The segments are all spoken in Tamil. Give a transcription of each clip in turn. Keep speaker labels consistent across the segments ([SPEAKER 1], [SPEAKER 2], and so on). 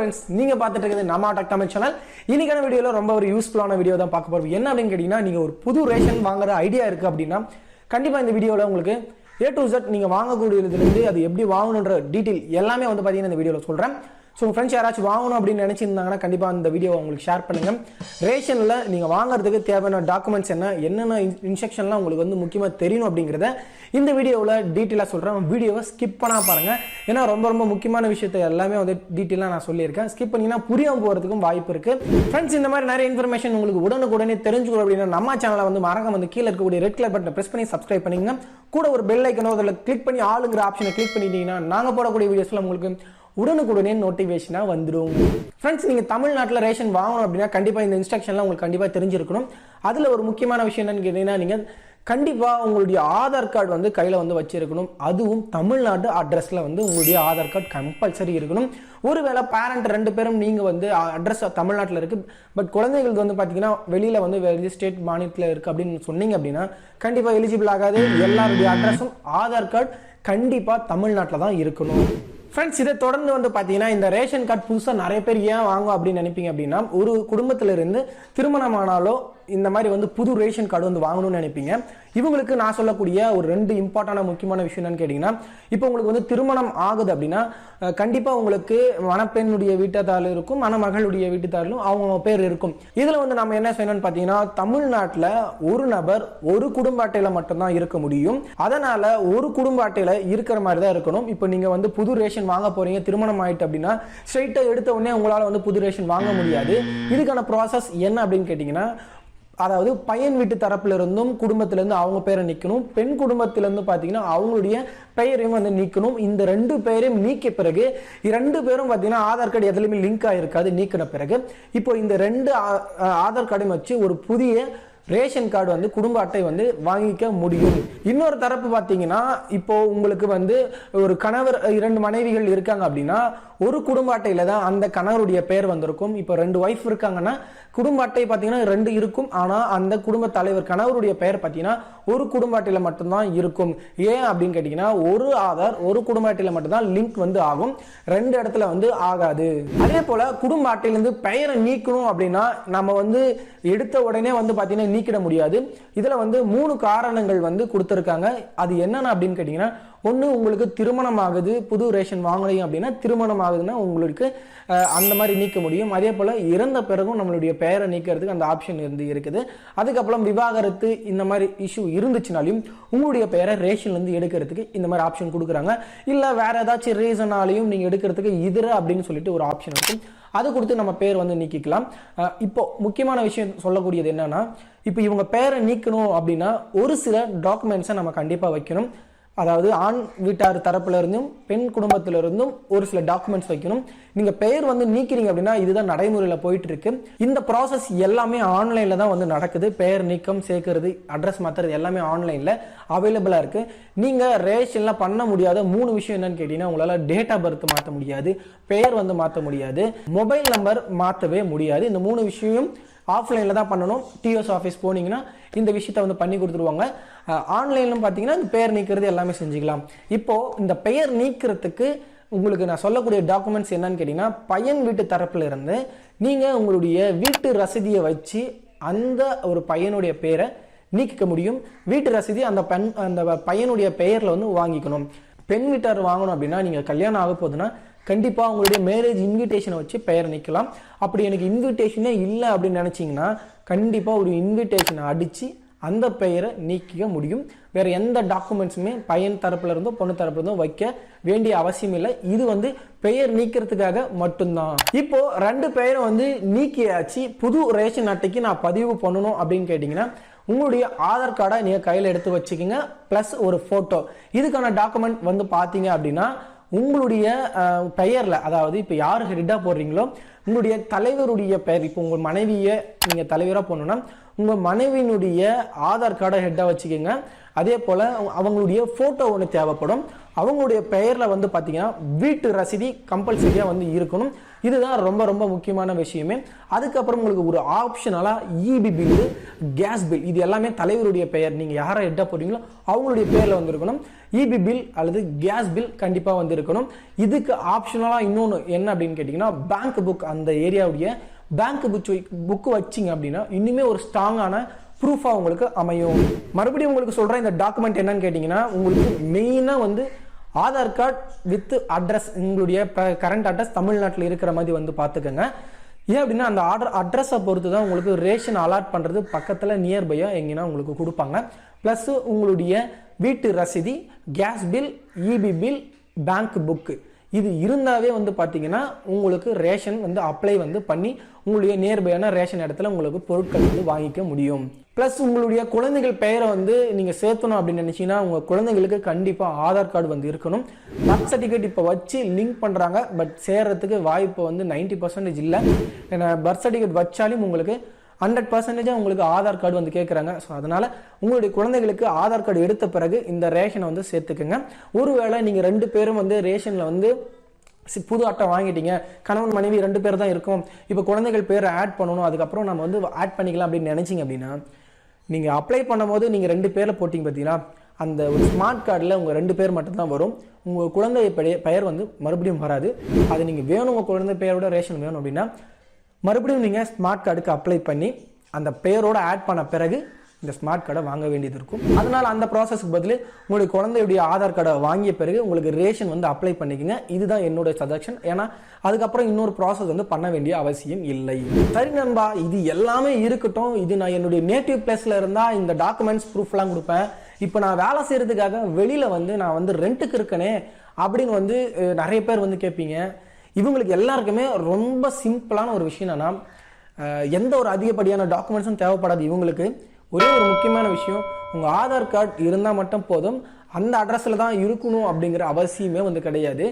[SPEAKER 1] ஃப்ரெண்ட்ஸ் நீங்க பார்த்துட்டு இருக்கிறது நம்ம டக் தமிழ் சேனல் இன்னைக்கான வீடியோவில் ரொம்ப ஒரு யூஸ்ஃபுல்லான வீடியோ தான் பார்க்க போகிறோம் என்ன அப்படின்னு கேட்டிங்கன்னா நீங்க ஒரு புது ரேஷன் வாங்குற ஐடியா இருக்கு அப்படின்னா கண்டிப்பா இந்த வீடியோல உங்களுக்கு ஏ டு ஜெட் நீங்க வாங்கக்கூடியதுலேருந்து அது எப்படி வாங்கணுன்ற டீட்டெயில் எல்லாமே வந்து பார்த்தீங்கன்னா இந்த வீடியோவில் சொல்றேன். ஸோ உங்கள் ஃப்ரெண்ட்ஸ் யாராச்சும் வாங்கணும் அப்படின்னு நினச்சிருந்தாங்கன்னா கண்டிப்பாக அந்த வீடியோ உங்களுக்கு ஷேர் பண்ணுங்கள் ரேஷனில் நீங்கள் வாங்குறதுக்கு தேவையான டாக்குமெண்ட்ஸ் என்ன என்னென்ன இன்ஸ்ட்ரக்ஷன்லாம் உங்களுக்கு வந்து முக்கியமாக தெரியணும் அப்படிங்கிறத இந்த வீடியோவில் டீட்டெயிலாக சொல்கிறேன் வீடியோவை ஸ்கிப் பண்ணால் பாருங்கள் ஏன்னா ரொம்ப ரொம்ப முக்கியமான விஷயத்தை எல்லாமே வந்து டீட்டெயிலாக நான் சொல்லியிருக்கேன். ஸ்கிப் பண்ணிங்கன்னா புரியாமல் போகிறதுக்கும் வாய்ப்பு இருக்குது ஃப்ரெண்ட்ஸ் இந்த மாதிரி நிறைய இன்ஃபர்மேஷன் உங்களுக்கு உடனுக்குடனே தெரிஞ்சுக்கணும் அப்படின்னா நம்ம சேனலை வந்து மறக்க வந்து கீழே இருக்கக்கூடிய ரெட் கலர் பட்டனை ப்ரெஸ் பண்ணி சப்ஸ்கிரைப் பண்ணிங்கன்னா கூட ஒரு பெல் ஐக்கனோ அதில் கிளிக் பண்ணி ஆளுங்கிற ஆப்ஷனை கிளிக் பண்ணிட்டீங்கன்னா நாங்கள் போடக்கூடிய வீடியோஸில் உங்களுக்கு உடனுக்குடனே நோட்டிஃபிகேஷனாக வந்துடும் ஃப்ரெண்ட்ஸ் நீங்கள் தமிழ்நாட்டில் ரேஷன் வாங்கணும் அப்படின்னா கண்டிப்பாக இந்த இன்ஸ்ட்ரக்ஷன்லாம் உங்களுக்கு கண்டிப்பாக தெரிஞ்சிருக்கணும். அதில் ஒரு முக்கியமான விஷயம் என்னன்னு கேட்டிங்கன்னா நீங்கள் கண்டிப்பாக உங்களுடைய ஆதார் கார்டு வந்து கையில் வந்து வச்சிருக்கணும். அதுவும் தமிழ்நாடு அட்ரஸில் வந்து உங்களுடைய ஆதார் கார்டு கம்பல்சரி இருக்கணும். ஒருவேளை பேரண்ட் ரெண்டு பேரும் நீங்கள் வந்து அட்ரஸ் தமிழ்நாட்டில் இருக்குது பட் குழந்தைகளுக்கு வந்து பார்த்தீங்கன்னா வெளியில் வந்து வெளி ஸ்டேட் மாநிலத்தில் இருக்குது அப்படின்னு சொன்னீங்க அப்படின்னா கண்டிப்பாக எலிஜிபிள் ஆகாது. எல்லாருடைய அட்ரஸும் ஆதார் கார்டு கண்டிப்பாக தமிழ்நாட்டில் தான் இருக்கணும். ஃப்ரெண்ட்ஸ் இதை தொடர்ந்து வந்து பார்த்தீங்கன்னா இந்த ரேஷன் கார்டு புதுசாக நிறைய பேர் ஏன் வாங்கும் அப்படின்னு நினைப்பீங்க அப்படின்னா ஒரு குடும்பத்திலிருந்து இருந்து திருமணம் இந்த மாதிரி வந்து புது ரேஷன் கார்டு வந்து வாங்கணும்னு நினைப்பீங்க. இவங்களுக்கு நான் சொல்லக்கூடிய ஒரு ரெண்டு இம்பார்ட்டண்டான முக்கியமான விஷயம் என்னன்னு கேட்டிங்கன்னா இப்போ உங்களுக்கு வந்து திருமணம் ஆகுது அப்படின்னா கண்டிப்பாக கண்டிப்பா உங்களுக்கு மணப்பெண்ணுடைய வீட்டுத்தாள் இருக்கும் மணமகளுடைய வீட்டுத்தாளும் அவங்க பேர் இருக்கும். இதுல வந்து நம்ம என்ன செய்யணும்னு பார்த்தீங்கன்னா தமிழ்நாட்டில் ஒரு நபர் ஒரு குடும்ப அட்டையில மட்டும்தான் இருக்க முடியும். அதனால ஒரு குடும்ப அட்டையில இருக்கிற மாதிரி தான் இருக்கணும். இப்போ நீங்க வந்து புது ரேஷன் வாங்க போறீங்க திருமணம் ஆயிட்டு அப்படின்னா ஸ்ட்ரைட்டா எடுத்த உடனே உங்களால வந்து புது ரேஷன் வாங்க முடியாது. இதுக்கான ப்ராசஸ் என்ன அப்படின்னு கேட்டிங்கன்னா அதாவது பையன் வீட்டு தரப்புல இருந்தும் அவங்க பேரை நீக்கணும். பெண் குடும்பத்திலேருந்து பார்த்தீங்கன்னா அவங்களுடைய பெயரையும் வந்து நீக்கணும். இந்த ரெண்டு பெயரையும் நீக்கிய பிறகு இரண்டு பேரும் பார்த்தீங்கன்னா ஆதார் கார்டு எதுலையுமே லிங்க் ஆகிருக்காது நீக்கின பிறகு. இப்போ இந்த ரெண்டு ஆதார் கார்டையும் வச்சு ஒரு புதிய ரேஷன் கார்டு வந்து குடும்ப அட்டை வந்து வாங்கிக்க முடியும். இன்னொரு தரப்பு பார்த்தீங்கன்னா இப்போ உங்களுக்கு வந்து ஒரு கணவர் இரண்டு மனைவிகள் இருக்காங்க அப்படின்னா ஒரு குடும்ப அட்டையில தான் அந்த கணவருடைய பெயர் வந்திருக்கும். இப்போ ரெண்டு ஒய்ஃப் இருக்காங்கன்னா குடும்ப அட்டை பார்த்தீங்கன்னா ரெண்டு இருக்கும். ஆனால் அந்த குடும்ப தலைவர் கணவருடைய பெயர் பார்த்தீங்கன்னா ஒரு குடும்ப அட்டையில மட்டும்தான் இருக்கும். ஏன் அப்படின்னு கேட்டிங்கன்னா ஒரு ஆதார் ஒரு குடும்ப அட்டையில மட்டும்தான் லிங்க் வந்து ஆகும். ரெண்டு இடத்துல வந்து ஆகாது. அதே போல குடும்ப அட்டையிலேருந்து பெயரை நீக்கணும் அப்படின்னா நம்ம வந்து எடுத்த உடனே வந்து பார்த்தீங்கன்னா நீக்கிட முடியாது. இதில் வந்து மூணு காரணங்கள் வந்து கொடுத்துருக்காங்க. அது என்னென்ன அப்படின்னு கேட்டிங்கன்னா ஒன்று உங்களுக்கு திருமணம் ஆகுது புது ரேஷன் வாங்கினீங்க அப்படின்னா திருமணம் ஆகுதுன்னா உங்களுக்கு அந்த மாதிரி நீக்க முடியும். அதே போல் இறந்த பிறகும் நம்மளுடைய பெயரை நீக்கிறதுக்கு அந்த ஆப்ஷன் இருந்து இருக்குது. அதுக்கப்புறம் விவாகரத்து இந்த மாதிரி இஷ்யூ இருந்துச்சுனாலையும் உங்களுடைய பெயரை ரேஷன்லேருந்து எடுக்கிறதுக்கு இந்த மாதிரி ஆப்ஷன் கொடுக்குறாங்க. இல்லை வேற ஏதாச்சும் ரீசனாலையும் நீங்கள் எடுக்கிறதுக்கு இதர அப்படின்னு சொல்லிட்டு ஒரு ஆப்ஷன் இருக்கும். அது கொடுத்து நம்ம பேர் வந்து நீக்கிக்கலாம். இப்போ முக்கியமான விஷயம் சொல்லக்கூடியது என்னன்னா இப்போ இவங்க பேரை நீக்கணும் அப்படின்னா ஒரு சில டாக்குமெண்ட்ஸை நம்ம கண்டிப்பாக வைக்கணும். அதாவது ஆண் வீட்டார் தரப்பிலிருந்தும் பெண் குடும்பத்திலிருந்தும் ஒரு சில டாக்குமெண்ட்ஸ் வைக்கணும். நீங்கள் பெயர் வந்து நீக்கிறீங்க அப்படின்னா இதுதான் நடைமுறையில் போயிட்டு இருக்கு இந்த ப்ராசஸ் எல்லாமே ஆன்லைனில் தான் வந்து நடக்குது. பெயர் நீக்கம் சேர்க்கறது அட்ரஸ் மாத்துறது எல்லாமே ஆன்லைனில் அவைலபிளாக இருக்கு. நீங்கள் ரேஷன்லாம் பண்ண முடியாத மூணு விஷயம் என்னன்னு கேட்டிங்கன்னா உங்களால் டேட் ஆஃப் பர்த் மாற்ற முடியாது பெயர் வந்து மாற்ற முடியாது மொபைல் நம்பர் மாற்றவே முடியாது. இந்த மூணு விஷயம் ஆஃப்லைனில் தான் பண்ணணும். டிஎஸ் ஆஃபீஸ் போனீங்கன்னா இந்த விஷயத்த வந்து பண்ணி கொடுத்துருவாங்க. ஆன்லைன்லும் பார்த்தீங்கன்னா இந்த பெயர் நீக்கிறது எல்லாமே செஞ்சுக்கலாம். இப்போது இந்த பெயர் நீக்கிறதுக்கு உங்களுக்கு நான் சொல்லக்கூடிய டாக்குமெண்ட்ஸ் என்னன்னு கேட்டிங்கன்னா பையன் வீட்டு தரப்பில் இருந்து நீங்கள் உங்களுடைய வீட்டு ரசீதியை வச்சு அந்த ஒரு பையனுடைய பேரை நீக்கிக்க முடியும். வீட்டு ரசீதி அந்த பெண் அந்த பையனுடைய பெயரில் வந்து வாங்கிக்கணும். பெண் வீட்டார் வாங்கணும் அப்படின்னா நீங்கள் கல்யாணம் ஆக போகுதுன்னா கண்டிப்பாக உங்களுடைய மேரேஜ் இன்விடேஷனை வச்சு பெயர் நிற்கலாம் அப்படி எனக்கு இன்விடேஷனே இல்லை அப்படின்னு நினச்சிங்கன்னா கண்டிப்பாக ஒரு இன்விடேஷனை அடித்து அந்த பெயரை நீக்கிக்க முடியும். வேறு எந்த டாக்குமெண்ட்ஸுமே பையன் தரப்புல இருந்தோ பொண்ணு தரப்புல இருந்தோ வைக்க வேண்டிய அவசியம் இல்லை. இது வந்து பெயர் நீக்கிறதுக்காக மட்டும்தான். இப்போ ரெண்டு பெயரை வந்து நீக்கியாச்சு. புது ரேஷன் அட்டைக்கு நான் பதிவு பண்ணணும் அப்படின்னு கேட்டிங்கன்னா உங்களுடைய ஆதார் கார்டை நீங்கள் கையில் எடுத்து வச்சுக்கோங்க ப்ளஸ் ஒரு ஃபோட்டோ இதுக்கான டாக்குமெண்ட் வந்து பார்த்தீங்க அப்படின்னா உங்களுடைய பெயரில் அதாவது இப்போ யார் ஹெட்டாக போடுறீங்களோ உங்களுடைய தலைவருடைய பெயர் இப்போ உங்கள் மனைவியை நீங்கள் தலைவராக போனோன்னா உங்கள் மனைவியினுடைய ஆதார் கார்டை ஹெட்டாக வச்சுக்கோங்க. அதே போல் அவங்களுடைய ஃபோட்டோ ஒன்று தேவைப்படும். அவங்களுடைய பெயரில் வந்து பார்த்தீங்கன்னா வீட்டு ரசீதி கம்பல்சரியாக வந்து இருக்கணும். இதுதான் ரொம்ப ரொம்ப முக்கியமான விஷயமே. அதுக்கப்புறம் உங்களுக்கு ஒரு ஆப்ஷனலாக இபி பில்லு கேஸ் பில் இது எல்லாமே தலைவருடைய பெயர். நீங்கள் யாரை எட்ட போறீங்களோ அவங்களுடைய பேரில் வந்திருக்கணும். இபி பில் அல்லது கேஸ் பில் கண்டிப்பாக வந்து இருக்கணும் இதுக்கு ஆப்ஷனலாக இன்னொன்று என்ன அப்படின்னு கேட்டிங்கன்னா பேங்க் புக் அந்த ஏரியாவுடைய பேங்க் புக் புக்கு வச்சிங்க அப்படின்னா இன்னுமே ஒரு ஸ்ட்ராங்கான ப்ரூஃபாக உங்களுக்கு அமையும். மறுபடியும் உங்களுக்கு சொல்கிறேன் இந்த டாக்குமெண்ட் என்னன்னு கேட்டிங்கன்னா உங்களுக்கு மெயினாக வந்து ஆதார் கார்டு வித் அட்ரஸ் உங்களுடைய கரண்ட் அட்ரஸ் தமிழ்நாட்டில் இருக்கிற மாதிரி வந்து பார்த்துக்கோங்க ஏன் அப்படின்னா அந்த ஆர்டர் அட்ரஸை பொறுத்து தான் உங்களுக்கு ரேஷன் அலாட் பண்ணுறது பக்கத்தில் நியர்பையாக எங்கேன்னா உங்களுக்கு கொடுப்பாங்க. ப்ளஸ் உங்களுடைய வீட்டு ரசீதி gas bill EB bill bank book இது இருந்தாவே வந்து பார்த்தீங்கன்னா உங்களுக்கு ரேஷன் வந்து அப்ளை வந்து பண்ணி உங்களுடைய நியர்பையான ரேஷன் இடத்துல உங்களுக்கு பொருட்கள் வந்து வாங்கிக்க முடியும். ப்ளஸ் உங்களுடைய குழந்தைகள் பெயரை வந்து நீங்கள் சேர்த்தணும் அப்படின்னு நினச்சிங்கன்னா உங்கள் குழந்தைங்களுக்கு கண்டிப்பாக ஆதார் கார்டு வந்து இருக்கணும். பர்த் சர்டிஃபிகேட் இப்போ வச்சு லிங்க் பண்ணுறாங்க பட் சேர்றதுக்கு வாய்ப்பு வந்து நைன்டி பர்சன்டேஜ் இல்லை. ஏன்னா பர்த் சர்டிஃபிகேட் வச்சாலும் உங்களுக்கு ஹண்ட்ரட் பர்சன்டேஜாக உங்களுக்கு ஆதார் கார்டு வந்து கேட்குறாங்க ஸோ அதனால் உங்களுடைய குழந்தைகளுக்கு ஆதார் கார்டு எடுத்த பிறகு இந்த ரேஷனை வந்து சேர்த்துக்குங்க. ஒருவேளை நீங்கள் ரெண்டு பேரும் வந்து ரேஷனில் வந்து சி- புது அட்டை வாங்கிட்டீங்க. கணவன் மனைவி ரெண்டு பேர் தான் இருக்கும். இப்போ குழந்தைகள் பேர் ஆட் பண்ணணும். அதுக்கப்புறம் நம்ம வந்து ஆட் பண்ணிக்கலாம் அப்படின்னு நினச்சிங்க அப்படின்னா நீங்கள் அப்ளை பண்ணும்போது நீங்கள் ரெண்டு பேரில் போட்டிங்க பார்த்தீங்கன்னா அந்த ஒரு ஸ்மார்ட் கார்டில் உங்கள் ரெண்டு பேர் மட்டும்தான் வரும். உங்கள் குழந்தை பெயர் வந்து மறுபடியும் வராது. அது நீங்கள் வேணும் உங்கள் குழந்தை பெயரோட ரேஷன் வேணும் அப்படின்னா மறுபடியும் நீங்கள் ஸ்மார்ட் கார்டுக்கு அப்ளை பண்ணி அந்த பெயரோடு ஆட் பண்ண பிறகு இந்த ஸ்மார்ட் கார்டை வாங்க வேண்டியது இருக்கும். அதனால அந்த ப்ராசஸ்க்கு பதில் உங்களுடைய குழந்தையுடைய ஆதார் கார்டை வாங்கிய பிறகு உங்களுக்கு ரேஷன் வந்து அப்ளை பண்ணிக்கங்க. இதுதான் என்னுடைய சஜஷன் ஏன்னா அதுக்கப்புறம் இன்னொரு ப்ராசஸ் வந்து பண்ண வேண்டிய அவசியம் இல்லை. சரி நண்பா இது எல்லாமே இருக்கட்டும். இது நான் என்னுடைய நேட்டிவ் பிளேஸில் இருந்தால் இந்த டாக்குமெண்ட்ஸ் ப்ரூஃப்லாம் கொடுப்பேன். இப்போ நான் வேலை செய்கிறதுக்காக வெளியில் வந்து நான் வந்து ரெண்ட்டுக்கு இருக்கனே அப்படின்னு வந்து நிறைய பேர் வந்து கேட்பீங்க இவங்களுக்கு எல்லாருக்குமே ரொம்ப சிம்பிளான ஒரு விஷயம் என்னன்னா எந்த ஒரு அதிகப்படியான டாக்குமெண்ட்ஸும் தேவைப்படாது இவங்களுக்கு. ஒரே ஒரு முக்கியமான விஷயம் உங்கள் ஆதார் கார்டு இருந்தால் மட்டும் போதும் அந்த அட்ரஸில் தான் இருக்கணும் அப்படிங்கிற அவசியமே வந்து கிடையாது.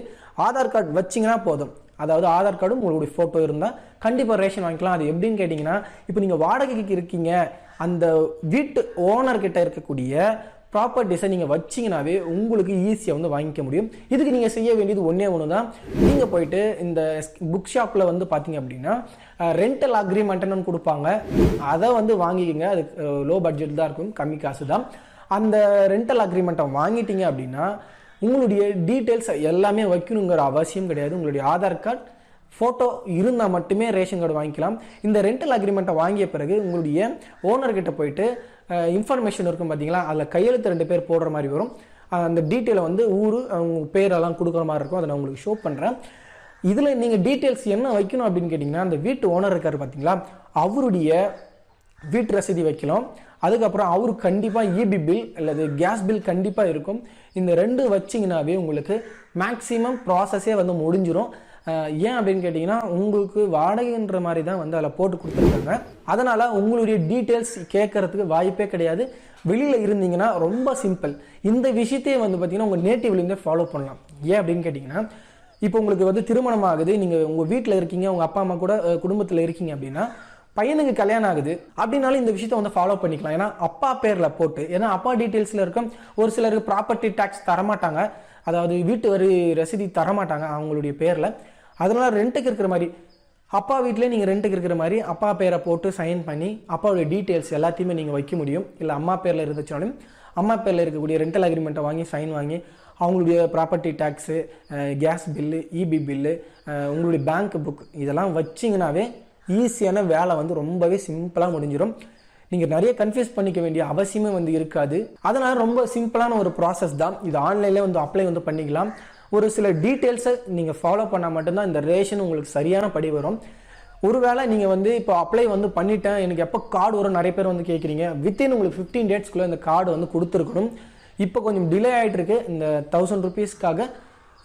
[SPEAKER 1] ஆதார் கார்டு வச்சிங்கன்னா போதும். அதாவது ஆதார் கார்டும் உங்களுடைய ஃபோட்டோ இருந்தால் கண்டிப்பாக ரேஷன் வாங்கிக்கலாம். அது எப்படின்னு கேட்டிங்கன்னா இப்போ நீங்கள் வாடகைக்கு இருக்கீங்க அந்த வீட்டு ஓனர்கிட்ட இருக்கக்கூடிய ப்ராப்பர் ப்ராப்பர்ட்டிஸை நீங்கள் வச்சிங்கனாவே உங்களுக்கு ஈஸியாக வந்து வாங்கிக்க முடியும். இதுக்கு நீங்கள் செய்ய வேண்டியது ஒன்றே ஒன்று தான் நீங்கள் போயிட்டு இந்த புக் ஷாப்பில் வந்து பார்த்தீங்க அப்படின்னா ரெண்டல் அக்ரிமெண்ட்னு கொடுப்பாங்க. அதை வந்து வாங்கிக்கோங்க. அது லோ பட்ஜெட் தான் இருக்கும் கம்மி காசு தான் அந்த ரெண்டல் அக்ரிமெண்ட்டை வாங்கிட்டீங்க அப்படின்னா உங்களுடைய டீட்டெயில்ஸ் எல்லாமே வைக்கணுங்கிற அவசியம் கிடையாது. உங்களுடைய ஆதார் கார்டு ஃபோட்டோ இருந்தால் மட்டுமே ரேஷன் கார்டு வாங்கிக்கலாம். இந்த ரெண்டல் அக்ரிமெண்ட்டை வாங்கிய பிறகு உங்களுடைய ஓனர்கிட்ட போயிட்டு இன்ஃபர்மேஷன் இருக்கும் பார்த்தீங்களா அதில் கையெழுத்து ரெண்டு பேர் போடுற மாதிரி வரும். அந்த டீட்டெயிலை வந்து ஊர் அவங்க பேரெல்லாம் கொடுக்குற மாதிரி இருக்கும். அதை நான் உங்களுக்கு ஷோ பண்ணுறேன் இதில் நீங்கள் டீட்டெயில்ஸ் என்ன வைக்கணும் அப்படின்னு கேட்டிங்கன்னா அந்த வீட்டு ஓனர் இருக்கார் பார்த்தீங்களா அவருடைய வீட்டு ரசீதி வைக்கலாம். அதுக்கப்புறம் அவர் கண்டிப்பாக இபி பில் அல்லது கேஸ் பில் கண்டிப்பாக இருக்கும். இந்த ரெண்டு வச்சிங்கனாவே உங்களுக்கு மேக்ஸிமம் ப்ராசஸே வந்து முடிஞ்சிடும் ஏன் அப்படின்னு கேட்டிங்கன்னா உங்களுக்கு வாடகைன்ற மாதிரி தான் வந்து அதில் போட்டு கொடுத்துருக்காங்க. அதனால் உங்களுடைய டீட்டெயில்ஸ் கேட்கறதுக்கு வாய்ப்பே கிடையாது. வெளியில் இருந்தீங்கன்னா ரொம்ப சிம்பிள் இந்த விஷயத்தையே வந்து பார்த்தீங்கன்னா உங்கள் நேட்டிவ்லேருந்தே ஃபாலோ பண்ணலாம். ஏன் அப்படின்னு கேட்டிங்கன்னா இப்போ உங்களுக்கு வந்து திருமணம் ஆகுது நீங்கள் உங்கள் வீட்டில் இருக்கீங்க உங்கள் அப்பா அம்மா கூட குடும்பத்தில் இருக்கீங்க அப்படின்னா பையனுக்கு கல்யாணம் ஆகுது. அப்படின்னாலும் இந்த விஷயத்த வந்து ஃபாலோ பண்ணிக்கலாம். ஏன்னா அப்பா பேரில் போட்டு ஏன்னா அப்பா டீட்டெயில்ஸில் இருக்கும். ஒரு சிலருக்கு ப்ராப்பர்ட்டி டேக்ஸ் தரமாட்டாங்க. அதாவது வீட்டு வரி ரசீதி தரமாட்டாங்க அவங்களுடைய பேரில். அதனால் ரெண்ட்டுக்கு இருக்கிற மாதிரி. அப்பா வீட்டிலே நீங்கள் ரெண்ட்டுக்கு இருக்கிற மாதிரி அப்பா பேரை போட்டு சைன் பண்ணி அப்பாவுடைய டீட்டெயில்ஸ் எல்லாத்தையுமே நீங்கள் வைக்க முடியும். இல்லை அம்மா பேரில் இருந்துச்சாலும் அம்மா பேரில் இருக்கக்கூடிய ரெண்டல் அக்ரிமெண்ட்டை வாங்கி சைன் வாங்கி அவங்களுடைய property tax gas bill EB bill உங்களுடைய பேங்க் புக் இதெல்லாம் வச்சிங்கனாவே ஈஸியான வேலை வந்து ரொம்பவே சிம்பிளாக முடிஞ்சிடும் நீங்கள் நிறைய கன்ஃபியூஸ் பண்ணிக்க வேண்டிய அவசியமே வந்து இருக்காது. அதனால் ரொம்ப சிம்பிளான ஒரு ப்ராசஸ் தான். இது ஆன்லைன்லேயே வந்து அப்ளை வந்து பண்ணிக்கலாம். ஒரு சில டீட்டெயில்ஸை நீங்கள் ஃபாலோ பண்ணால் மட்டும்தான் இந்த ரேஷன் உங்களுக்கு சரியான படி வரும். ஒருவேளை நீங்கள் வந்து இப்போ அப்ளை வந்து பண்ணிட்டேன் எனக்கு எப்போ கார்டு வரும் நிறைய பேர் வந்து கேட்குறீங்க வித்தின் உங்களுக்கு ஃபிஃப்டீன் டேட்ஸ்க்குள்ளே இந்த கார்டு வந்து கொடுத்துருக்கணும். இப்போ கொஞ்சம் டிலே ஆகிட்டுருக்கு இந்த தௌசண்ட் ருபீஸ்க்காக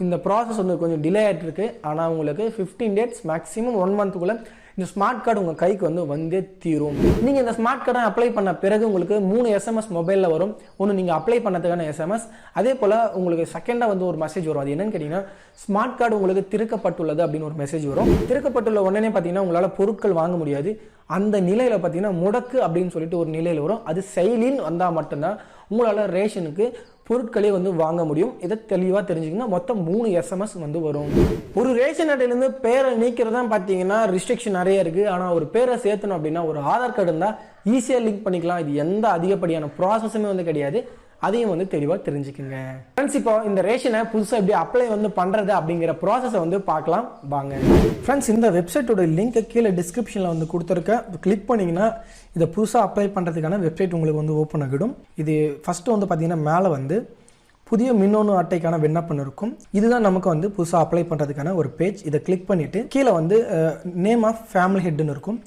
[SPEAKER 1] இந்த ப்ராசஸ் வந்து கொஞ்சம் டிலே ஆகிட்டுருக்கு ஆனால் உங்களுக்கு ஃபிஃப்டீன் டேட்ஸ் மேக்ஸிமம் ஒன் மந்த்துக்குள்ளே இந்த ஸ்மார்ட் கார்டு உங்கள் கைக்கு வந்து வந்தே தீரும். நீங்கள் இந்த ஸ்மார்ட் கார்டை அப்ளை பண்ண பிறகு உங்களுக்கு மூணு எஸ்எம்எஸ் மொபைலில் வரும். ஒன்று நீங்கள் அப்ளை பண்ணதுக்கான எஸ்எம்எஸ் அதே போல் உங்களுக்கு செகண்டாக வந்து ஒரு மெசேஜ் வரும். அது என்னன்னு கேட்டிங்கன்னா ஸ்மார்ட் கார்டு உங்களுக்கு திறக்கப்பட்டுள்ளது அப்படின்னு ஒரு மெசேஜ் வரும். திறக்கப்பட்டுள்ள உடனே பார்த்தீங்கன்னா உங்களால் பொருட்கள் வாங்க முடியாது. அந்த நிலையில் பார்த்தீங்கன்னா முடக்கு அப்படின்னு சொல்லிட்டு ஒரு நிலையில் வரும். அது செயலின்னு வந்தால் மட்டும்தான் உங்களால் ரேஷனுக்கு பொருட்களே வந்து வாங்க முடியும். இதை தெளிவாக தெரிஞ்சுக்கங்க மொத்தம் மூணு எஸ்எம்எஸ் வந்து வரும். ஒரு ரேஷன் அட்டையிலேருந்து பேரை நீக்கிறது தான் பார்த்தீங்கன்னா ரிஸ்ட்ரிக்ஷன் நிறைய இருக்குது ஆனால் ஒரு பேரை சேர்த்தணும் அப்படின்னா ஒரு ஆதார் கார்டு இருந்தால் ஈஸியாக லிங்க் பண்ணிக்கலாம். இது எந்த அதிகப்படியான ப்ராசஸுமே வந்து கிடையாது. அதையும் வந்து தெளிவாக தெரிஞ்சுக்குங்க. ஃப்ரெண்ட்ஸ் இப்போ இந்த ரேஷனை புதுசாக எப்படி அப்ளை வந்து பண்ணுறது அப்படிங்கிற ப்ராசஸை வந்து பார்க்கலாம். வாங்க. ஃப்ரெண்ட்ஸ் இந்த வெப்சைட்டோட லிங்க்கை கீழே டிஸ்கிரிப்ஷனில் வந்து கொடுத்துருக்கேன். கிளிக் பண்ணிங்கன்னா இதை புதுசாக அப்ளை பண்ணுறதுக்கான வெப்சைட் உங்களுக்கு வந்து ஓப்பன் ஆகிடும். இது ஃபஸ்ட்டு வந்து பார்த்தீங்கன்னா மேலே வந்து புதிய மின்னணு அட்டைக்கான விண்ணப்பம் இருக்கும். இதுதான் நமக்கு வந்து புதுசாக அப்ளை பண்ணுறதுக்கான ஒரு பேஜ் இதை கிளிக் பண்ணிவிட்டு கீழே வந்து நேம் ஆஃப் ஃபேமிலி ஹெட்னு இருக்கும்.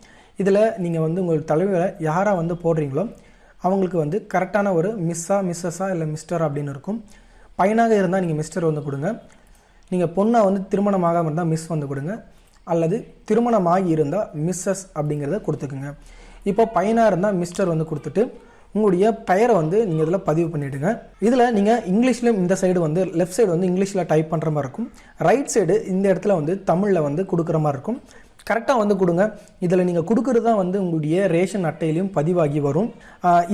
[SPEAKER 1] இதில் நீங்கள் வந்து உங்கள் தலைவரை யாராக வந்து போடுறீங்களோ அவங்களுக்கு வந்து கரெக்டான ஒரு மிஸ்ஸா மிஸ்ஸஸா இல்லை மிஸ்டர் அப்படின்னு இருக்கும். பையனாக இருந்தால் நீங்கள் மிஸ்டர் வந்து கொடுங்க. நீங்கள் பொண்ணாக வந்து திருமணமாகாமல் இருந்தால் மிஸ் வந்து கொடுங்க. அல்லது திருமணமாகி இருந்தால் மிஸ்ஸஸ் அப்படிங்கிறத கொடுத்துக்குங்க. இப்போ பையனாக இருந்தால் மிஸ்டர் வந்து கொடுத்துட்டு உங்களுடைய பெயரை வந்து நீங்கள் இதில் பதிவு பண்ணிவிடுங்க இதில் நீங்கள் இங்கிலீஷ்லேயும் இந்த சைடு வந்து லெஃப்ட் சைடு வந்து இங்கிலீஷில் டைப் பண்ணுற மாதிரி இருக்கும். ரைட் சைடு இந்த இடத்துல வந்து தமிழில் வந்து கொடுக்குற மாதிரி இருக்கும். கரெக்டாக வந்து கொடுங்க. இதில் நீங்கள் கொடுக்குறது தான் வந்து உங்களுடைய ரேஷன் அட்டையிலையும் பதிவாகி வரும்.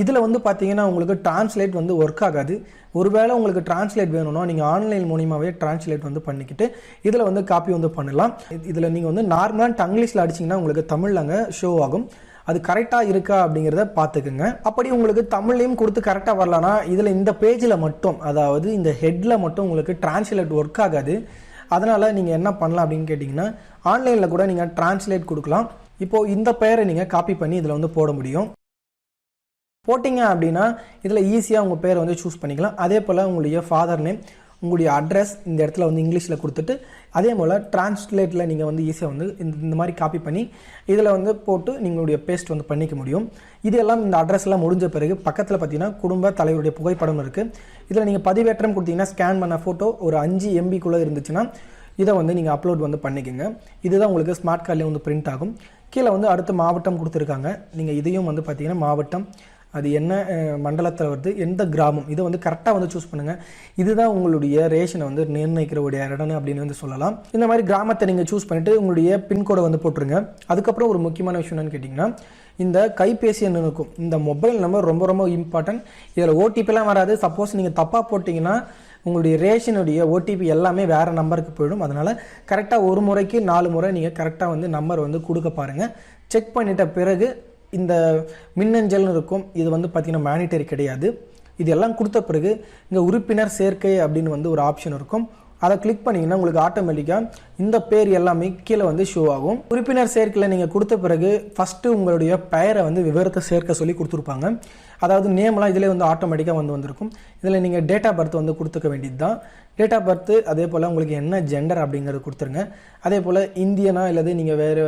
[SPEAKER 1] இதில் வந்து பார்த்தீங்கன்னா உங்களுக்கு டிரான்ஸ்லேட் வந்து ஒர்க் ஆகாது. ஒருவேளை உங்களுக்கு டிரான்ஸ்லேட் வேணும்னா நீங்கள் ஆன்லைன் மூலியமாகவே டிரான்ஸ்லேட் வந்து பண்ணிக்கிட்டு இதில் வந்து காப்பி வந்து பண்ணலாம். இதில் நீங்கள் வந்து நார்மலாக டங்கிலீஷில் அடிச்சிங்கன்னா உங்களுக்கு தமிழில் அங்கே ஷோ ஆகும். அது கரெக்டாக இருக்கா அப்படிங்கிறத பார்த்துக்குங்க அப்படி உங்களுக்கு தமிழ்லையும் கொடுத்து கரெக்டாக வரலனா இதில் இந்த பேஜில் மட்டும் அதாவது இந்த ஹெட்டில் மட்டும் உங்களுக்கு டிரான்ஸ்லேட் ஒர்க் ஆகாது. அதனால் நீங்கள் என்ன பண்ணலாம் அப்படின்னு கேட்டிங்கன்னா ஆன்லைனில் கூட நீங்கள் டிரான்ஸ்லேட் கொடுக்கலாம். இப்போது இந்த பெயரை நீங்கள் காப்பி பண்ணி இதில் வந்து போட முடியும். போட்டிங்க அப்படின்னா இதில் ஈஸியாக உங்கள் பேரை வந்து சூஸ் பண்ணிக்கலாம். அதே போல் உங்களுடைய ஃபாதர் நேம் உங்களுடைய அட்ரஸ் இந்த இடத்துல வந்து இங்கிலீஷில் கொடுத்துட்டு அதே போல் டிரான்ஸ்லேட்டில் நீங்கள் வந்து ஈஸியாக வந்து இந்த இந்த மாதிரி காப்பி பண்ணி இதில் வந்து போட்டு நீங்களுடைய பேஸ்ட் வந்து பண்ணிக்க முடியும். இதெல்லாம் இந்த அட்ரஸ்லாம் முடிஞ்ச பிறகு பக்கத்தில் பார்த்தீங்கன்னா குடும்ப தலைவருடைய புகைப்படம் இருக்குது இதில் நீங்கள் பதிவேற்றம் கொடுத்தீங்கன்னா ஸ்கேன் பண்ண ஃபோட்டோ ஒரு அஞ்சு எம்பிக்குள்ளே இருந்துச்சுன்னா இதை வந்து நீங்கள் அப்லோட் வந்து பண்ணிக்கோங்க. இதுதான் உங்களுக்கு ஸ்மார்ட் கார்ட்லேயே வந்து பிரிண்ட் ஆகும். கீழே வந்து அடுத்த மாவட்டம் கொடுத்துருக்காங்க. நீங்கள் இதையும் வந்து பார்த்தீங்கன்னா மாவட்டம் அது என்ன மண்டலத்தில் வருது எந்த கிராமம் இதை வந்து கரெக்டாக வந்து சூஸ் பண்ணுங்கள் இதுதான் உங்களுடைய ரேஷனை வந்து நிர்ணயிக்கிற ஒரு இடம் அப்படின்னு வந்து சொல்லலாம். இந்த மாதிரி கிராமத்தை நீங்கள் சூஸ் பண்ணிவிட்டு உங்களுடைய பின்கோடை வந்து போட்டுருங்க. அதுக்கப்புறம் ஒரு முக்கியமான விஷயம் என்னன்னு கேட்டிங்கன்னா இந்த கைபேசி எண் இருக்கும். இந்த மொபைல் நம்பர் ரொம்ப ரொம்ப இம்பார்ட்டன்ட் இதில் ஓடிபிலாம் வராது. சப்போஸ் நீங்கள் தப்பாக போட்டிங்கன்னா உங்களுடைய ரேஷனுடைய ஓடிபி எல்லாமே வேறு நம்பருக்கு போயிடும். அதனால் கரெக்டாக ஒரு முறைக்கு நாலு முறை நீங்கள் கரெக்டாக வந்து நம்பர் வந்து கொடுக்க பாருங்கள் செக் பண்ணிட்ட பிறகு இந்த மின்னஞ்சல்னு இருக்கும் இது வந்து பார்த்திங்கன்னா மேனிட்டரி கிடையாது. இது எல்லாம் கொடுத்த பிறகு இங்கே உறுப்பினர் சேர்க்கை அப்படின்னு வந்து ஒரு ஆப்ஷன் இருக்கும். அதை கிளிக் பண்ணிங்கன்னா உங்களுக்கு ஆட்டோமேட்டிக்காக இந்த பேர் எல்லாமே கீழே வந்து ஷோ ஆகும். உறுப்பினர் சேர்க்கையில் நீங்கள் கொடுத்த பிறகு ஃபஸ்ட்டு உங்களுடைய பெயரை வந்து விவரத்தை சேர்க்க சொல்லி கொடுத்துருப்பாங்க. அதாவது நேம்லாம் இதிலே வந்து ஆட்டோமேட்டிக்காக வந்து வந்திருக்கும். இதில் நீங்கள் டேட் ஆஃப் பர்த் வந்து கொடுத்துக்க வேண்டியது தான் டேட் ஆஃப் பர்த் அதே போல் உங்களுக்கு என்ன ஜெண்டர் அப்படிங்கிறது கொடுத்துருங்க. அதே போல் இந்தியனா இல்லது நீங்கள் வேறு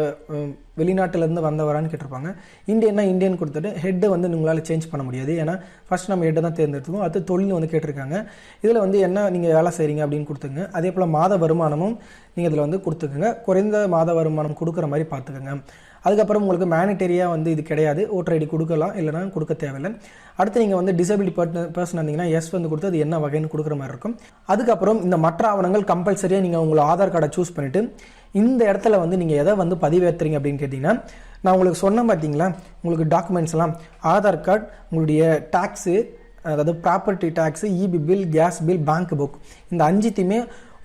[SPEAKER 1] வெளிநாட்டிலேருந்து வந்தவரான்னு கேட்டிருப்பாங்க. இந்தியன்னா இந்தியன் கொடுத்துட்டு ஹெட்டை வந்து உங்களால் சேஞ்ச் பண்ண முடியாது. ஏன்னா ஃபஸ்ட் நம்ம ஹெட்டை தான் தேர்ந்தெடுத்துக்கோம் அடுத்து தொழில் வந்து கேட்டிருக்காங்க. இதில் வந்து என்ன நீங்கள் வேலை செய்கிறீங்க அப்படின்னு கொடுத்துங்க. அதே போல் மாத வருமானமும் நீங்கள் இதில் வந்து கொடுத்துக்குங்க. குறைந்த மாத வருமானம் கொடுக்குற மாதிரி பார்த்துக்கோங்க. அதுக்கப்புறம் உங்களுக்கு மேனிட்டரியாக வந்து இது கிடையாது. ஓட்டர் ஐடி கொடுக்கலாம் இல்லைனா கொடுக்க தேவையில்லை. அடுத்து நீங்கள் வந்து டிசபிலிட்டி பர்சன் இருந்தீங்கன்னா எஸ் வந்து கொடுத்து அது என்ன வகைன்னு கொடுக்குற மாதிரி இருக்கும். அதுக்கப்புறம் இந்த மற்ற ஆவணங்கள் கம்பல்சரியாக நீங்கள் உங்களை ஆதார் கார்டை சூஸ் பண்ணிவிட்டு இந்த இடத்துல வந்து நீங்கள் எதை வந்து பதிவேற்றுறீங்க அப்படின்னு கேட்டிங்கன்னா நான் உங்களுக்கு சொன்னேன் பார்த்தீங்களா உங்களுக்கு டாக்குமெண்ட்ஸ்லாம் ஆதார் கார்டு உங்களுடைய டேக்ஸு அதாவது property tax EB bill gas bill bank book இந்த அஞ்சுத்தையுமே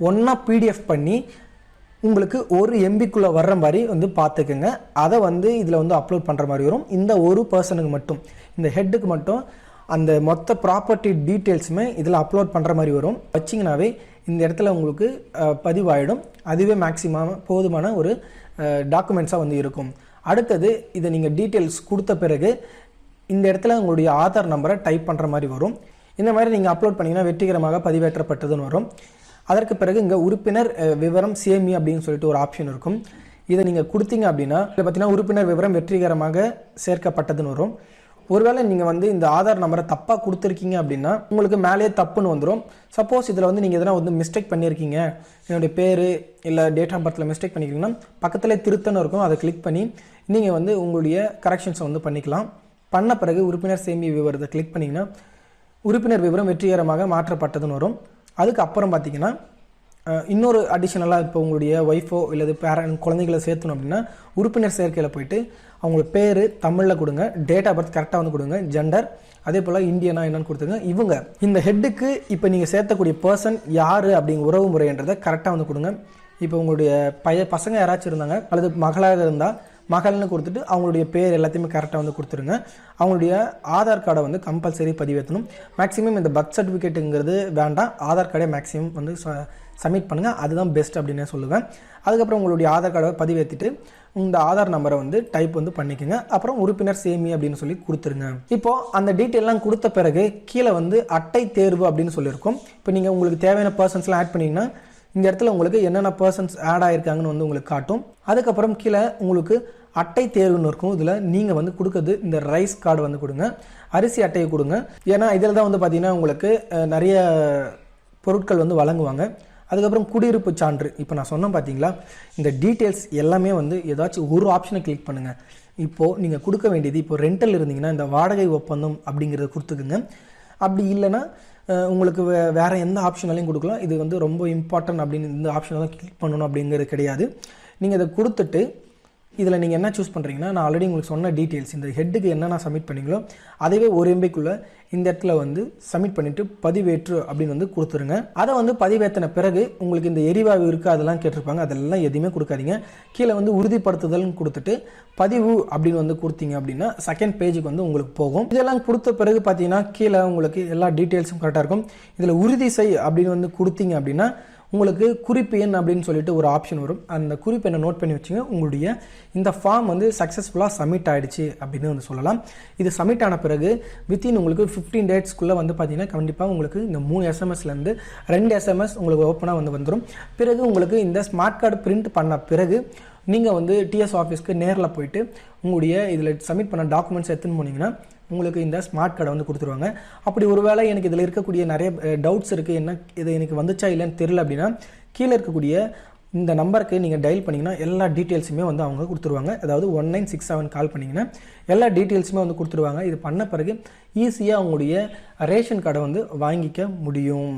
[SPEAKER 1] ஒன்றா பிடிஎஃப் பண்ணி உங்களுக்கு ஒரு எம்பிக்குள்ளே வர்ற மாதிரி வந்து பார்த்துக்குங்க. அதை வந்து இதில் வந்து அப்லோட் பண்ணுற மாதிரி வரும். இந்த ஒரு பர்சனுக்கு மட்டும் இந்த ஹெட்டுக்கு மட்டும் அந்த மொத்த ப்ராப்பர்ட்டி டீட்டெயில்ஸுமே இதில் அப்லோட் பண்ணுற மாதிரி வரும். வச்சிங்கனாவே இந்த இடத்துல உங்களுக்கு பதிவாயிடும். அதுவே மேக்ஸிமம் போதுமான ஒரு டாக்குமெண்ட்ஸாக வந்து இருக்கும். அடுத்தது இதை நீங்கள் டீட்டெயில்ஸ் கொடுத்த பிறகு இந்த இடத்துல உங்களுடைய ஆதார் நம்பரை டைப் பண்ணுற மாதிரி வரும். இந்த மாதிரி நீங்கள் அப்லோட் பண்ணிங்கன்னா வெற்றிகரமாக பதிவேற்றப்பட்டதுன்னு வரும். அதற்கு பிறகு இங்கே உறுப்பினர் விவரம் சேமி அப்படின்னு சொல்லிட்டு ஒரு ஆப்ஷன் இருக்கும். இதை நீங்கள் கொடுத்தீங்க அப்படின்னா இதில் பார்த்தீங்கன்னா உறுப்பினர் விவரம் வெற்றிகரமாக சேர்க்கப்பட்டதுன்னு வரும். ஒருவேளை நீங்கள் வந்து இந்த ஆதார் நம்பரை தப்பாக கொடுத்துருக்கீங்க அப்படின்னா உங்களுக்கு மேலேயே தப்புன்னு வந்துடும் சப்போஸ் இதில் வந்து நீங்கள் எதனா வந்து மிஸ்டேக் பண்ணியிருக்கீங்க. என்னுடைய பேர் இல்லை டேட் ஆஃப் பர்த்தில் மிஸ்டேக் பண்ணிக்கிறீங்கன்னா பக்கத்தில் திருத்தன்னு இருக்கும். அதை கிளிக் பண்ணி நீங்கள் வந்து உங்களுடைய கரெக்ஷன்ஸை வந்து பண்ணிக்கலாம். பண்ண பிறகு உறுப்பினர் சேமி விவரத்தை கிளிக் பண்ணிங்கன்னா உறுப்பினர் விவரம் வெற்றிகரமாக மாற்றப்பட்டதுன்னு வரும். அதுக்கப்புறம் பார்த்தீங்கன்னா இன்னொரு அடிஷனலாக இப்போ உங்களுடைய ஒய்ஃபோ இல்லது பேரன் குழந்தைகளை சேர்த்தணும் அப்படின்னா உறுப்பினர் சேர்க்கையில் போயிட்டு அவங்களோட பேர் தமிழில் கொடுங்க டேட் ஆஃப் பர்த் கரெக்டாக வந்து கொடுங்க ஜெண்டர் அதே போல் இந்தியனா என்னன்னு கொடுத்துங்க இவங்க இந்த ஹெட்டுக்கு இப்போ நீங்கள் சேர்த்தக்கூடிய பர்சன் யார் அப்படிங்கிற உறவு முறைன்றதை கரெக்டாக வந்து கொடுங்க. இப்போ உங்களுடைய பைய பசங்க யாராச்சும் இருந்தாங்க அல்லது மகளாக இருந்தால் மகள்னு கொடுத்துட்டு அவங்களுடைய பேர் எல்லாத்தையுமே கரெக்டாக வந்து கொடுத்துருங்க. அவங்களுடைய ஆதார் கார்டை வந்து கம்பல்சரி பதிவேற்றணும். மேக்ஸிமம் இந்த பர்த் சர்டிஃபிகேட்டுங்கிறது வேண்டாம். ஆதார் கார்டே மேக்ஸிமம் வந்து சப்மிட் பண்ணுங்கள் அதுதான் பெஸ்ட் அப்படின்னு நான் சொல்லுவேன். அதுக்கப்புறம் உங்களுடைய ஆதார் கார்டை பதிவேற்றிட்டு இந்த ஆதார் நம்பரை வந்து டைப் வந்து பண்ணிக்கோங்க. அப்புறம் உறுப்பினர் சேமி அப்படின்னு சொல்லி கொடுத்துருங்க. இப்போது அந்த டீட்டெயிலாம் கொடுத்த பிறகு கீழே வந்து அட்டை தேர்வு அப்படின்னு சொல்லியிருக்கோம். இப்போ நீங்கள் உங்களுக்கு தேவையான பர்சன்ஸ்லாம் ஆட் பண்ணிங்கன்னா இந்த இடத்துல உங்களுக்கு என்னென்ன பர்சன்ஸ் ஆட் ஆகிருக்காங்கன்னு வந்து உங்களுக்கு காட்டும். அதுக்கப்புறம் கீழே உங்களுக்கு அட்டை தேர்வுன்னு இருக்கும். இதில் நீங்கள் வந்து கொடுக்குறது இந்த ரைஸ் கார்டு வந்து கொடுங்க. அரிசி அட்டையை கொடுங்க. ஏன்னா இதில் தான் வந்து பார்த்தீங்கன்னா உங்களுக்கு நிறைய பொருட்கள் வந்து வழங்குவாங்க. அதுக்கப்புறம் குடியிருப்பு சான்று. இப்போ நான் சொன்னேன் பார்த்தீங்களா இந்த டீட்டெயில்ஸ் எல்லாமே வந்து ஏதாச்சும் ஒரு ஆப்ஷனை கிளிக் பண்ணுங்கள் இப்போது நீங்கள் கொடுக்க வேண்டியது இப்போ ரெண்டல் இருந்தீங்கன்னா இந்த வாடகை ஒப்பந்தம் அப்படிங்கிறத கொடுத்துக்குங்க. அப்படி இல்லைன்னா உங்களுக்கு வே வேறு எந்த ஆப்ஷனாலையும் கொடுக்கலாம். இது வந்து ரொம்ப இம்பார்ட்டன்ட் அப்படின்னு இந்த ஆப்ஷனெல்லாம் கிளிக் பண்ணணும் அப்படிங்கிறது கிடையாது. நீங்கள் இதை கொடுத்துட்டு இதில் நீங்கள் என்ன சூஸ் பண்ணுறீங்கன்னா நான் ஆல்ரெடி உங்களுக்கு சொன்ன டீட்டெயில்ஸ் இந்த ஹெட்டுக்கு என்னென்ன சப்மிட் பண்ணீங்களோ அதுவே ஒரு எம்பிக்குள்ளே இந்த இடத்துல வந்து சப்மிட் பண்ணிவிட்டு பதிவேற்று அப்படின்னு வந்து கொடுத்துருங்க. அதை வந்து பதிவேற்றின பிறகு உங்களுக்கு இந்த எரிவாயு இருக்குது அதெல்லாம் கேட்டிருப்பாங்க. அதெல்லாம் எதுவுமே கொடுக்காதீங்க. கீழே வந்து உறுதிப்படுத்துதல்னு கொடுத்துட்டு பதிவு அப்படின்னு வந்து கொடுத்தீங்க அப்படின்னா செகண்ட் பேஜுக்கு வந்து உங்களுக்கு போகும். இதெல்லாம் கொடுத்த பிறகு பார்த்தீங்கன்னா கீழே உங்களுக்கு எல்லா டீட்டெயில்ஸும் கரெக்டாக இருக்கும். இதில் உறுதி செய் அப்படின்னு வந்து கொடுத்தீங்க அப்படின்னா உங்களுக்கு குறிப்பு எண் அப்படின்னு சொல்லிட்டு ஒரு ஆப்ஷன் வரும். அந்த குறிப்பு எண்ணை நோட் பண்ணி வச்சுங்க. உங்களுடைய இந்த ஃபார்ம் வந்து சக்ஸஸ்ஃபுல்லாக சப்மிட் ஆகிடுச்சு அப்படின்னு வந்து சொல்லலாம். இது சப்மிட் ஆன பிறகு வித்தின் உங்களுக்கு ஃபிஃப்டீன் டேட்ஸ்க்குள்ளே வந்து பார்த்தீங்கன்னா கண்டிப்பாக உங்களுக்கு இந்த மூணு எஸ்எம்எஸ்லேருந்து ரெண்டு எஸ்எம்எஸ் உங்களுக்கு ஓப்பனாக வந்து வந்துடும் பிறகு உங்களுக்கு இந்த ஸ்மார்ட் கார்டு பிரிண்ட் பண்ண பிறகு நீங்கள் வந்து டிஎஸ் ஆஃபீஸ்க்கு நேரில் போயிட்டு உங்களுடைய இதில் சப்மிட் பண்ண டாக்குமெண்ட்ஸ் எடுத்துன்னு போனீங்கன்னா உங்களுக்கு இந்த ஸ்மார்ட் கார்டை வந்து கொடுத்துருவாங்க. அப்படி ஒருவேளை எனக்கு இதில் இருக்கக்கூடிய நிறைய டவுட்ஸ் இருக்குது என்ன இது எனக்கு வந்துச்சா இல்லைன்னு தெரில அப்படின்னா கீழே இருக்கக்கூடிய இந்த நம்பருக்கு நீங்கள் டயல் பண்ணிங்கன்னா எல்லா டீட்டெயில்ஸுமே வந்து அவங்க கொடுத்துருவாங்க. அதாவது one nine six seven call பண்ணிங்கன்னா எல்லா டீட்டெயில்ஸுமே வந்து கொடுத்துருவாங்க. இது பண்ண பிறகு ஈஸியாக அவங்களுடைய ரேஷன் கார்டை வந்து வாங்கிக்க முடியும்.